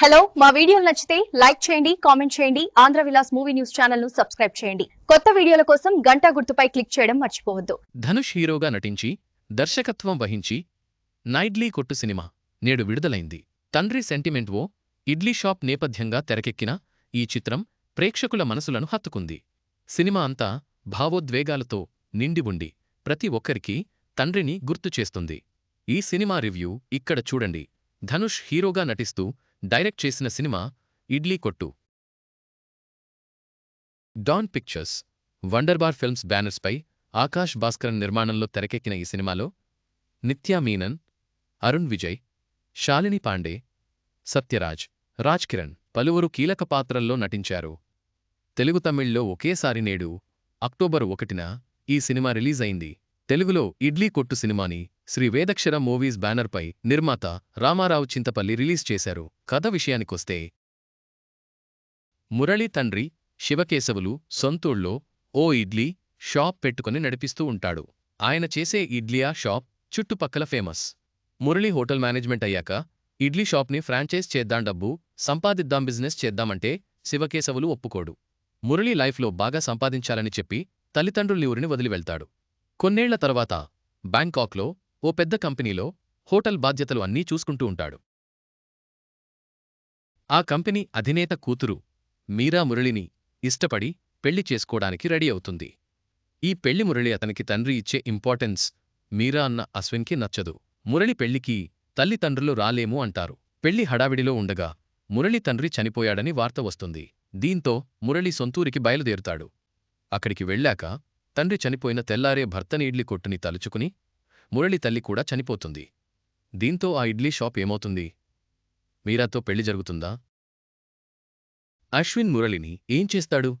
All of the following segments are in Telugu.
హలో మా వీడియోలు నచ్చితే లైక్ చేయండి కామెంట్ చేయండి ఆంధ్ర విలాస్ మూవీ న్యూస్ ఛానల్ను సబ్స్క్రైబ్ చేయండి. కొత్త వీడియోల కోసం గంటా గుర్తుపై క్లిక్ చేయడం మర్చిపోవద్దు. ధనుష్ హీరోగా నటించి దర్శకత్వం వహించి నైడ్లీ కొట్టు సినిమా నేడు విడుదలైంది. తండ్రి సెంటిమెంట్ ఓ ఇడ్లీ షాప్ నేపథ్యంగా తెరకెక్కిన ఈ చిత్రం ప్రేక్షకుల మనసులను హత్తుకుంది. సినిమా అంతా భావోద్వేగాలతో నిండి ఉండి ప్రతి ఒక్కరికి తండ్రిని గుర్తు చేస్తుంది. ఈ సినిమా రివ్యూ ఇక్కడ చూడండి. ధనుష్ హీరోగా నటిస్తూ డైరెక్ట్ చేసిన cinema Idli Kottu. Dawn Pictures Wunderbar Films బ్యానర్స్పై Akash Bhaskaran నిర్మాణంలో తెరకెక్కిన ఈ సినిమాలో నిత్యా మీనన్ అరుణ్ విజయ్ శాలిని పాండే సత్యరాజ్ రాజ్ కిరణ్ పలువురు కీలక పాత్రల్లో నటించారు. తెలుగు తమిళ్ళో ఒకేసారి నేడు అక్టోబర్ ఒకటిన ఈ సినిమా రిలీజ్ అయింది. తెలుగులో ఇడ్లీ కొట్టు సినిమాని శ్రీ వేదక్షర మూవీస్ బ్యానర్పై నిర్మాత రామారావు చింతపల్లి రిలీజ్ చేశారు. కథ విషయానికొస్తే మురళి తండ్రి శివకేశవులు సొంతూళ్ళో ఓ ఇడ్లీ షాప్ పెట్టుకుని నడిపిస్తూ ఉంటాడు. ఆయన చేసే ఇడ్లీయా షాప్ చుట్టుపక్కల ఫేమస్. మురళి హోటల్ మేనేజ్మెంట్ అయ్యాక ఇడ్లీ షాప్ని ఫ్రాంచైజ్ చేద్దాం డబ్బు సంపాదిద్దాం బిజినెస్ చేద్దామంటే శివకేశవులు ఒప్పుకోడు. మురళి లైఫ్లో బాగా సంపాదించాలని చెప్పి తల్లిదండ్రుల్ని ఊరిని వదిలి వెళ్తాడు కొన్నేళ్ళ తర్వాత బ్యాంకాక్లో ఓ పెద్ద కంపెనీలో హోటల్ బాధ్యతలు అన్నీ చూసుకుంటూ ఉంటాడు. ఆ కంపెనీ అధినేత కూతురు మీరా మురళిని ఇష్టపడి పెళ్ళి చేసుకోడానికి రెడీ అవుతుంది. ఈ పెళ్ళి మురళి అతనికి తండ్రి ఇచ్చే ఇంపార్టెన్స్ మీరా అన్న అశ్విన్కి నచ్చదు. మురళి పెళ్ళికి తల్లిదండ్రులు రాలేము అంటారు. పెళ్ళి హడావిడిలో ఉండగా మురళి తండ్రి చనిపోయాడని వార్త వస్తుంది. దీంతో మురళి సొంతూరికి బయలుదేరుతాడు. అక్కడికి వెళ్ళాక తండ్రి చనిపోయిన తెల్లారే భర్తని ఇడ్లీ కొట్టుని తలుచుకుని మురళి తల్లి కూడా చనిపోతుంది. దీంతో ఆ ఇడ్లీ షాప్ ఏమవుతుంది? మీరాతో పెళ్ళి జరుగుతుందా? అశ్విన్ మురళిని ఏం చేస్తాడు?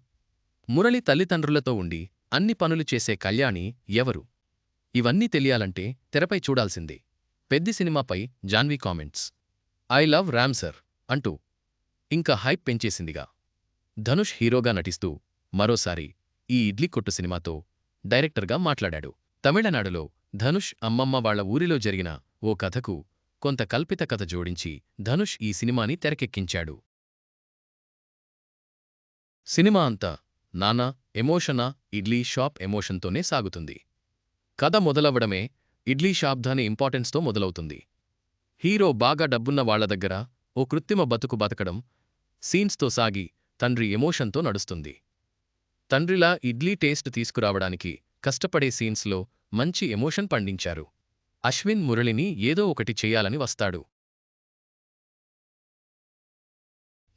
మురళి తల్లిదండ్రులతో ఉండి అన్ని పనులు చేసే కళ్యాణి ఎవరు? ఇవన్నీ తెలియాలంటే తెరపై చూడాల్సిందే. పెద్ది సినిమాపై Janhvi comments. I love Ram sir అంటూ ఇంకా హైప్ పెంచేసిందిగా. ధనుష్ హీరోగా నటిస్తూ మరోసారి ఈ ఇడ్లీ కొట్టు సినిమాతో డైరెక్టర్గా మాట్లాడాడు. తమిళనాడులో ధనుష్ అమ్మమ్మ వాళ్ళ ఊరిలో జరిగిన ఓ కథకు కొంత కల్పిత కథ జోడించి ధనుష్ ఈ సినిమాని తెరకెక్కించాడు. సినిమా అంతా నానా ఎమోషనా ఇడ్లీ షాప్ ఎమోషన్తోనే సాగుతుంది. కథ మొదలవ్వడమే ఇడ్లీ షాప్ దాని ఇంపార్టెన్స్తో మొదలవుతుంది. హీరో బాగా డబ్బున్న వాళ్ళ దగ్గర ఓ కృత్రిమ బతుకు బతకడం సీన్స్తో సాగి తండ్రి ఎమోషన్తో నడుస్తుంది. తండ్రిలా ఇడ్లీ టేస్ట్ తీసుకురావడానికి కష్టపడే సీన్స్లో మంచి ఎమోషన్ పండించారు. అశ్విన్ మురళిని ఏదో ఒకటి చేయాలని వస్తాడు.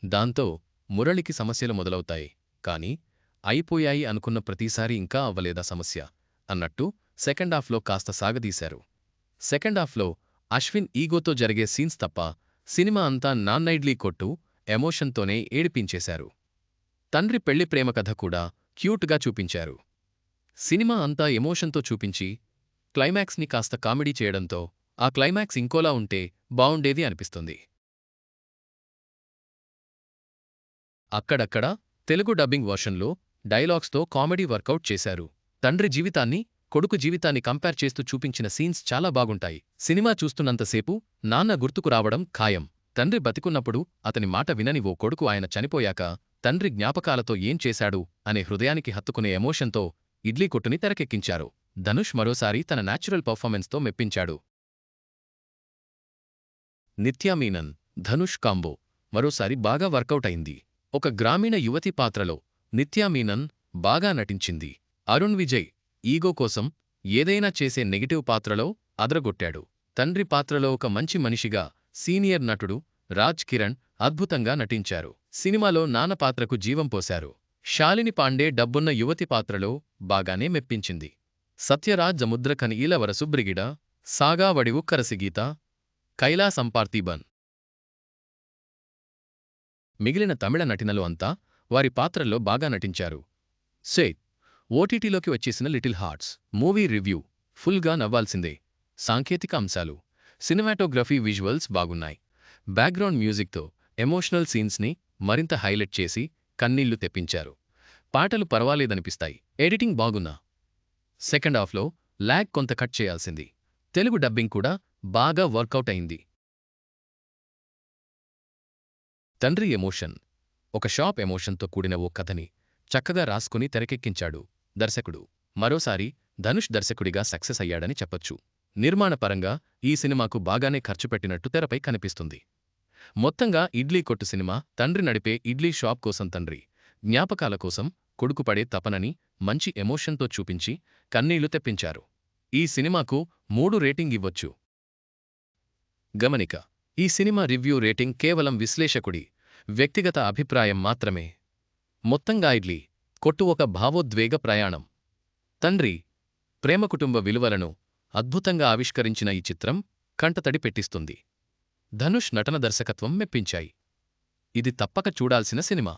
దాంతో మురళికి సమస్యలు మొదలవుతాయి. కాని అయిపోయాయి అనుకున్న ప్రతిసారి ఇంకా అవ్వలేదా సమస్య అన్నట్టు సెకండ్ హాఫ్లో కాస్త సాగదీశారు. సెకండ్ హాఫ్లో అశ్విన్ ఈగోతో జరిగే సీన్స్ తప్ప సినిమా అంతా నాన్నైడ్లీ కొట్టు ఎమోషన్తోనే ఏడిపించేశారు. తండ్రి పెళ్ళి ప్రేమ కథ కూడా క్యూట్గా చూపించారు. సినిమా అంతా ఎమోషన్తో చూపించి క్లైమాక్స్ని కాస్త కామెడీ చేయడంతో ఆ క్లైమాక్స్ ఇంకోలా ఉంటే బావుండేది అనిపిస్తుంది. అక్కడక్కడ తెలుగు డబ్బింగ్ వర్షన్లో డైలాగ్స్తో కామెడీ వర్కౌట్ చేశారు. తండ్రి జీవితాన్ని కొడుకు జీవితాన్ని కంపేర్ చేస్తూ చూపించిన సీన్స్ చాలా బాగుంటాయి. సినిమా చూస్తున్నంతసేపు నాన్న గుర్తుకు రావడం ఖాయం. తండ్రి బతికున్నప్పుడు అతని మాట వినని ఓ కొడుకు ఆయన చనిపోయాక తండ్రి జ్ఞాపకాలతో ఏం చేశాడు అనే హృదయానికి హత్తుకునే ఎమోషన్తో ఇడ్లీ కొట్టుని తెరకెక్కించారు. ధనుష్ మరోసారి తన న్యాచురల్ పర్ఫార్మెన్స్తో మెప్పించాడు. నిత్యామీనన్ ధనుష్ కాంబో మరోసారి బాగా వర్కౌట్ అయింది. ఒక గ్రామీణ యువతి పాత్రలో నిత్యా మీనన్ బాగా నటించింది. అరుణ్ విజయ్ ఈగో కోసం ఏదైనా చేసే నెగిటివ్ పాత్రలో అదరగొట్టాడు. తండ్రి పాత్రలో ఒక మంచి మనిషిగా సీనియర్ నటుడు రాజ్ కిరణ్ అద్భుతంగా నటించారు. సినిమాలో నాన్న పాత్రకు జీవం పోశారు. శాలిని పాండే డబ్బున్న యువతి పాత్రలో బాగానే మెప్పించింది. సత్యరాజ్ ముద్రకని ఈలవరసు బ్రిగిడ సాగా వడివు కరసిగీత కైలాసంపార్తీబన్ మిగిలిన తమిళ నటినలు అంతా వారి పాత్రల్లో బాగా నటించారు. సేత్ ఓటీటీలోకి వచ్చేసిన లిటిల్ హార్ట్స్ మూవీ రివ్యూ ఫుల్గా నవ్వాల్సిందే. సాంకేతిక అంశాలు సినిమాటోగ్రఫీ విజువల్స్ బాగున్నాయి. బ్యాక్గ్రౌండ్ మ్యూజిక్తో ఎమోషనల్ సీన్స్ని మరింత హైలైట్ చేసి కన్నీళ్ళు తెప్పించారు. పాటలు పర్వాలేదనిపిస్తాయి. ఎడిటింగ్ బాగున్నా. సెకండ్ హాఫ్లో ల్యాగ్ కొంత కట్ చేయాల్సింది. తెలుగు డబ్బింగ్ కూడా బాగా వర్కౌట్ అయింది. తండ్రి ఎమోషన్. ఒక షాప్ ఎమోషన్తో కూడిన ఓ కథని చక్కగా రాసుకుని తెరకెక్కించాడు దర్శకుడు. మరోసారి ధనుష్ దర్శకుడిగా సక్సెస్ అయ్యాడని చెప్పొచ్చు. నిర్మాణపరంగా ఈ సినిమాకు బాగానే ఖర్చు పెట్టినట్టు తెరపై కనిపిస్తుంది. మొత్తంగా ఇడ్లీ కొట్టు సినిమా తండ్రి నడిపే ఇడ్లీ షాప్ కోసం తండ్రి. జ్ఞాపకాల కోసం కొడుకు పడే తపనని మంచి ఎమోషన్తో చూపించి కన్నీళ్ళు తెప్పించారు. ఈ సినిమాకు మూడు రేటింగ్ ఇవ్వొచ్చు. గమనిక ఈ సినిమా రివ్యూ రేటింగ్ కేవలం విశ్లేషకుడి వ్యక్తిగత అభిప్రాయం మాత్రమే. మొత్తంగా ఇడ్లీ కొట్టు ఒక భావోద్వేగ ప్రయాణం. తండ్రి ప్రేమ కుటుంబ విలువలను అద్భుతంగా ఆవిష్కరించిన ఈ చిత్రం కంటతడి పెట్టిస్తుంది. ధనుష్ నటన దర్శకత్వం మెప్పించాయి. ఇది తప్పక చూడాల్సిన సినిమా.